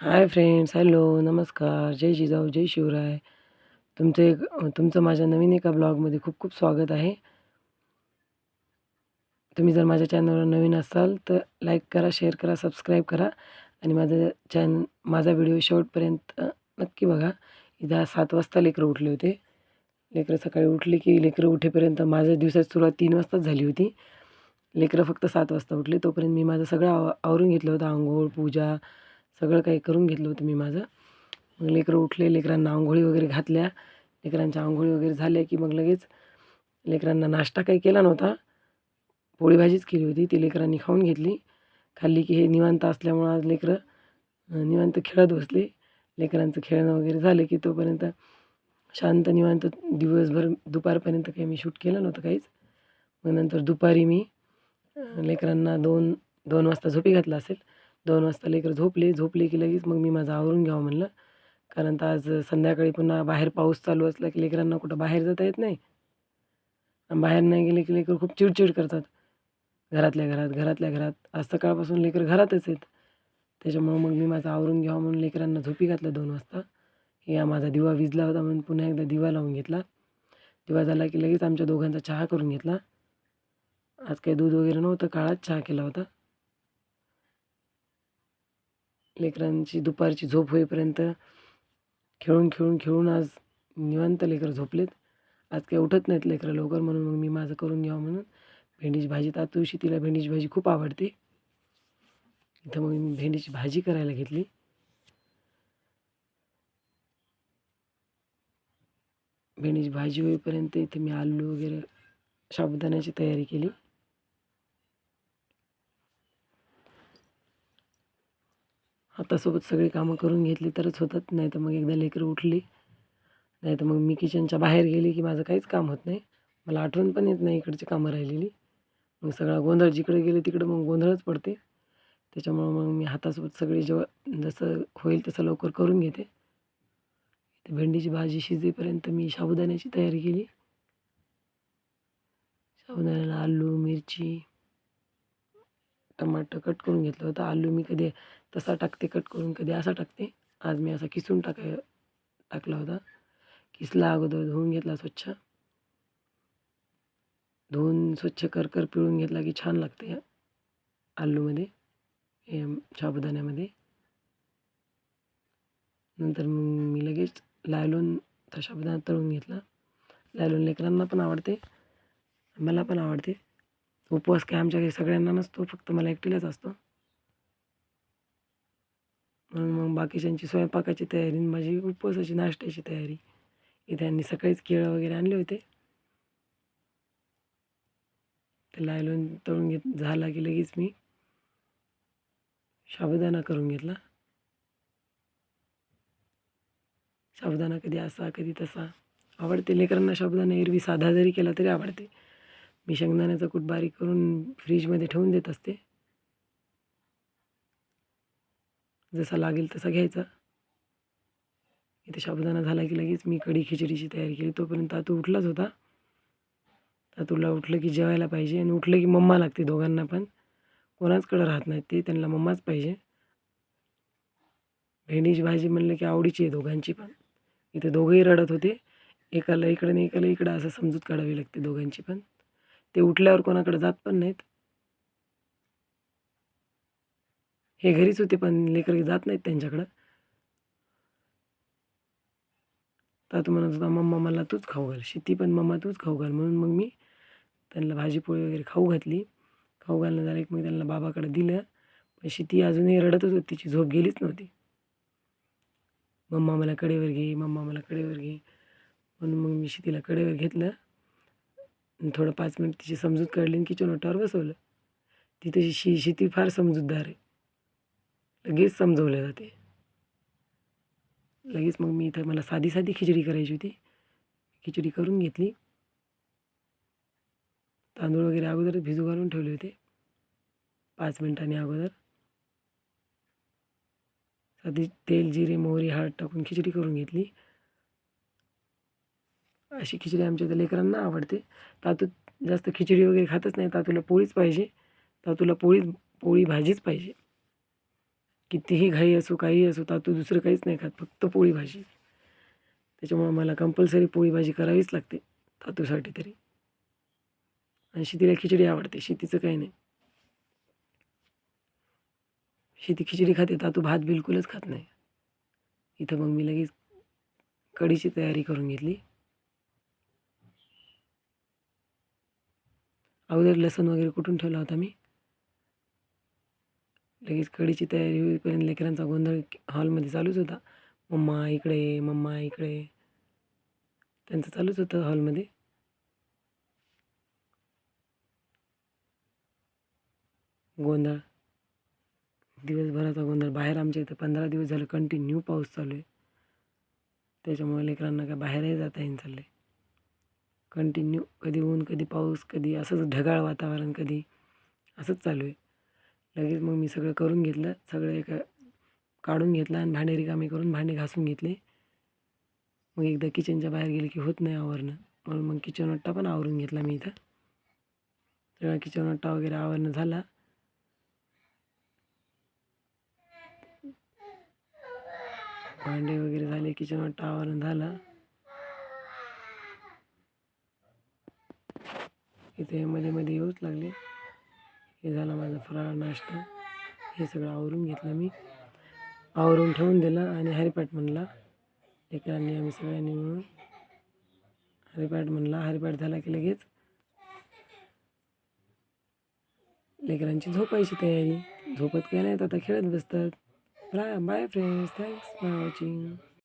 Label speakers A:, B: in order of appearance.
A: Hi friends hello नमस्कार जय जिजाऊ जय शिवराय. तुमचं एक तुमचं माझ्या नवीन एका ब्लॉगमध्ये खूप खूप स्वागत आहे. तुम्ही जर माझ्या चॅनलवर नवीन असाल तर लाईक करा शेअर करा सबस्क्राईब करा. आणि माझं चॅन माझा व्हिडिओ शेवटपर्यंत नक्की बघा. इथं सात वाजता लेकरं उठले होते. लेकरं सकाळी उठले की लेकरं उठेपर्यंत माझ्या दिवसाची सुरुवात तीन वाजताच झाली होती. लेकरं फक्त सात वाजता उठले. तोपर्यंत मी माझं सगळं आव आवरून घेतलं होतं. आंघोळ पूजा सगळं काही करून घेतलं होतं मी माझं. मग लेकरं उठले लेकरांना आंघोळी वगैरे घातल्या. लेकरांच्या आंघोळी वगैरे झाल्या की मग लगेच लेकरांना नाश्ता काही केला नव्हता. पोळी भाजीच केली होती ती लेकरांनी खाऊन घेतली. खाल्ली की हे निवांत असल्यामुळं आज लेकरं निवांत खेळत बसले. लेकरांचं खेळणं वगैरे झालं की तोपर्यंत शांत निवांत दिवसभर दुपारपर्यंत काही मी शूट केलं नव्हतं काहीच. मग नंतर दुपारी मी लेकरांना दोन दोन वाजता झोपी घातला असेल. दोन वाजता लेकरं झोपले. झोपले की लगेच मग मी माझं आवरून घ्यावं म्हणलं. कारण तर आज संध्याकाळी पुन्हा बाहेर पाऊस चालू असला की लेकरांना कुठं बाहेर जाता येत नाही. बाहेर नाही गेले की लेकरं खूप चिडचिड करतात. घरातल्या घरात घरातल्या घरात. आज सकाळपासून लेकरं घरातच आहेत. त्याच्यामुळं मग मी माझं आवरून घ्यावं म्हणून लेकरांना झोपी घातलं दोन वाजता. या माझा दिवा विजला होता म्हणून पुन्हा एकदा दिवा लावून घेतला. दिवा झाला की लगेच आमच्या दोघांचा चहा करून घेतला. आज काही दूध वगैरे नव्हतं. काळाच चहा केला होता. लेकरांची दुपारची झोप होईपर्यंत खेळून खेळून खेळून आज निवांत लेकरं झोपलेत. आज काही उठत नाहीत लेकरं लवकर म्हणून मग मी माझं करून घ्यावं म्हणून भेंडीची भाजी तातुशी तिला भेंडीची भाजी खूप आवडते. इथं मग मी भेंडीची भाजी करायला घेतली. भेंडीची भाजी होईपर्यंत इथे मी आलू वगैरे साबुदाण्याची तयारी केली. हातासोबत सगळी कामं करून घेतली तरच होतात. नाही तर मग एकदा लेकरं उठली. नाही तर मग मी किचनच्या बाहेर गेली की माझं काहीच काम होत नाही. मला आठवण पण येत नाही इकडची कामं राहिलेली. मग सगळा गोंधळ जिकडे गेले तिकडे मग गोंधळच पडते. त्याच्यामुळं मग मी हातासोबत सगळी जेव्हा जसं होईल तसं लवकर करून घेते. इथे भेंडीची भाजी शिजेपर्यंत मी साबुदाण्याची तयारी केली. साबुदाण्याला आलू मिरची टमाटर कट करून घेतलं होतं. आलू मी कधी तसा टाकते कट करून कधी असा टाकते. आज मी असा किसून टाकाय टाकला होता. किसला अगोदर धुवून घेतला स्वच्छ. धुवून स्वच्छ करकर पिळून घेतला की छान लागते आलूमध्ये हे साबुदाण्यामध्ये. नंतर मग मी लगेच लायलोन तो साबुदाणा तळून घेतला. लायलोन लेकरांना पण आवडते मला पण आवडते. उपवास काय आमच्या घरी सगळ्यांना नसतो फक्त मला एकटीलाच असतो म्हणून मग बाकीच्यांची स्वयंपाकाची तयारी आणि माझी उपवासाची नाश्त्याची तयारी. इथे यांनी सकाळीच केळं वगैरे आणले होते. ते लायलून तळून घेत झाला की लगेच मी साबुदाणा करून घेतला. साबुदाणा कधी असा कधी तसा. आवडते लेकरांना साबुदाणा एरवी साधा जरी केला तरी आवडते. मी शेंगदाण्याचा कूट बारीक करून फ्रीजमध्ये ठेवून देत असते. जसा लागेल तसा घ्यायचा. इथे साबुदाणा झाला की लगेच मी कढी खिचडीची तयारी केली. तोपर्यंत तातू उठलाच होता. तातूला उठलं की जेवायला पाहिजे आणि उठलं की मम्मा लागते दोघांना पण. कोणाचकडं राहत नाहीत ते त्यांना मम्माच पाहिजे. भेंडीची भाजी म्हणलं की आवडीची आहे दोघांची पण. इथे दोघंही रडत होते. एकाला इकडं आणि एकाला इकडं असं समजूत काढावी लागते दोघांची पण. ते उठल्यावर कोणाकडे जात पण नाहीत. हे घरीच होते पण लेकर जात नाहीत त्यांच्याकडं. तातू म्हणत होता मम्मा मला तूच खाऊ घाल. शेती पण मम्मा तूच खाऊ घाल. म्हणून मग मी त्यांना भाजीपोळी वगैरे खाऊ घातली. खाऊ घालणं झालं की मग त्यांना बाबाकडे दिलं. पण शेती अजूनही रडतच होती तिची झोप गेलीच नव्हती. मम्मा मला कडेवर घे मम्मा मला कडेवर घे. म्हणून मग मी शेतीला कडेवर घेतलं. आणि थोडं पाच मिनिट तिची समजूत काढली आणि किचन ओटावर बसवलं. ती तशी शी शेती फार समजूतदार आहे. लगेच समजवलं जाते. लगेच मग मी इथं मला साधी साधी खिचडी करायची होती. खिचडी करून घेतली. तांदूळ वगैरे अगोदर भिजू घालून ठेवले होते. पाच मिनिटांनी अगोदर. साधी तेल जिरे मोहरी हळद टाकून खिचडी करून घेतली. अशी खिचडी आमच्या इथं लेकरांना आवडते. तातू जास्त खिचडी वगैरे खातच नाही. तातूला पोळीच पाहिजे. तातूला पोळी पोळी भाजीच पाहिजे. कितीही घाई असो काही असो तातू दुसरं काहीच नाही खात फक्त पोळी भाजी. त्याच्यामुळं मला कंपल्सरी पोळी भाजी करावीच लागते तातूसाठी तरी. आणि शेतीला खिचडी आवडते शेतीचं काही नाही. शेती खिचडी खाते तातू भात बिलकुलच खात नाही. इथं मग मी लगेच कढीची तयारी करून घेतली. अगोदर लसूण वगैरे कुठून ठेवला होता मी? लगेच कडीची तयारी होईपर्यंत लेकरांचा गोंधळ हॉलमध्ये चालूच होता. मम्मा इकडे मम्मा इकडे. त्यांचं चालूच होतं हॉलमध्ये. गोंधळ. दिवसभराचा गोंधळ. बाहेर आमच्या इथं पंधरा दिवस झालं कंटिन्यू पाऊस चालू आहे. त्याच्यामुळे लेकरांना काय बाहेरही जाता येईन चाललं आहे कंटिन्यू कधी ऊन कधी पाऊस कधी असंच ढगाळ वातावरण कधी असंच चालू आहे. लगेच मग मी सगळं करून घेतलं सगळं एका काढून घेतलं आणि भांडे रिकामी करून भांडे घासून घेतले. मग एकदा किचनच्या बाहेर गेले की होत नाही आवरणं. म्हणून मग किचन ओट्टा पण आवरून घेतला मी इथं. सगळा किचन ओट्टा वगैरे आवरणं झाला. भांडे वगैरे झाले किचन ओट्टा आवरण झालं. इथे मध्ये मध्ये येऊच लागले. हे झालं माझा फराळ नाश्ता. हे सगळं आवरून घेतलं मी. आवरून ठेवून दिलं आणि हरिपाठ म्हणला लेकरांनी आम्ही सगळ्यांनी मिळून हरिपाठ म्हणला हरिपाठ झाला की लगेच लेकरांची झोपायची तयारी. झोपत काय नाही आता खेळत बसतात. Bye bye friends thanks for watching